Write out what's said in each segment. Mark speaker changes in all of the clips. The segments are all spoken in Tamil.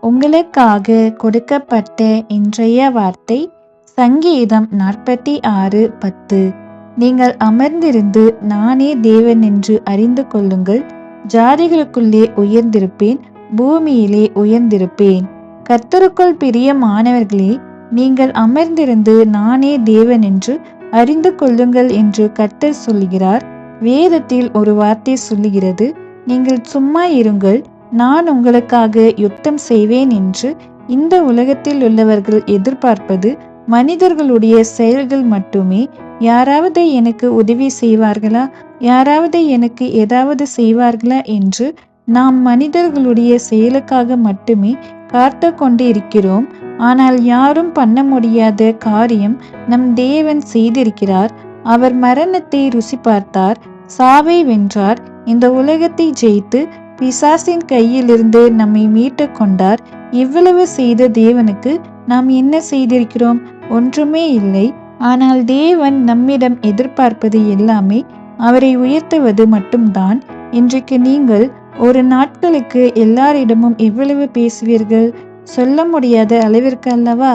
Speaker 1: உங்களுக்காக கொடுக்கப்பட்ட இன்றைய வார்த்தை சங்கீதம் நாற்பத்தி ஆறு பத்து. நீங்கள் அமர்ந்திருந்து நானே தேவன் என்று அறிந்து கொள்ளுங்கள். ஜாதிகளுக்குள்ளே உயர்ந்திருப்பேன் பூமியிலே உயர்ந்திருப்பேன். கர்த்தருக்குள் பிரியமானவர்களே நீங்கள் அமர்ந்திருந்து நானே தேவன் என்று அறிந்து கொள்ளுங்கள் என்று கர்த்தர் சொல்லுகிறார். வேதத்தில் ஒரு வார்த்தை சொல்லுகிறது நீங்கள் சும்மா இருங்கள் நான் உங்களுக்காக யுத்தம் செய்வேன் என்று இந்த உலகத்தில் உள்ளவர்கள் எதிர்பார்ப்பது மனிதர்களுடைய செயல்கள் மட்டுமே. யாராவது எனக்கு உதவி செய்வார்களா? யாராவது எனக்கு ஏதாவது செய்வார்களா? என்று நாம் மனிதர்களுடைய செயலுக்காக மட்டுமே காத்து கொண்டு இருக்கிறோம் ஆனால் யாரும் பண்ண முடியாத காரியம் நம் தேவன் செய்திருக்கிறார். அவர் மரணத்தை ருசி பார்த்தார் சாவை வென்றார் இந்த உலகத்தை ஜெயித்து பிசாசின் கையிலிருந்து நம்மை மீட்டு கொண்டார். இவ்வளவு செய்த தேவனுக்கு நாம் என்ன செய்திருக்கிறோம்? ஒன்றுமே இல்லை. ஆனால் தேவன் நம்மிடம் எதிர்பார்ப்பது எல்லாமே அவரை உயர்த்துவது மட்டும்தான். இன்றைக்கு நீங்கள் ஒரு நாட்களுக்கு எல்லாரிடமும் எவ்வளவு பேசுவீர்கள்? சொல்ல முடியாத அளவிற்கு அல்லவா?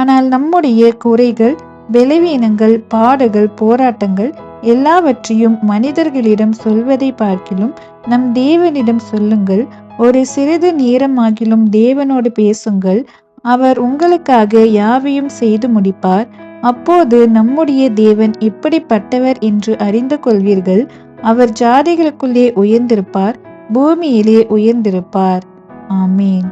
Speaker 1: ஆனால் நம்முடைய குறைகள் பலவீனங்கள் பாடுகள் போராட்டங்கள் எல்லாவற்றையும் மனிதர்களிடம் சொல்வதை பார்க்கிலும் நம் தேவனிடம் சொல்லுங்கள். ஒரு சிறிது நேரமாகிலும் தேவனோடு பேசுங்கள். அவர் உங்களுக்காக யாவையும் செய்து முடிப்பார். அப்போது நம்முடைய தேவன் எப்படிப்பட்டவர் என்று அறிந்து கொள்வீர்கள். அவர் ஜாதிகளுக்குள்ளே உயர்ந்திருப்பார் பூமியிலே உயர்ந்திருப்பார். ஆமீன்.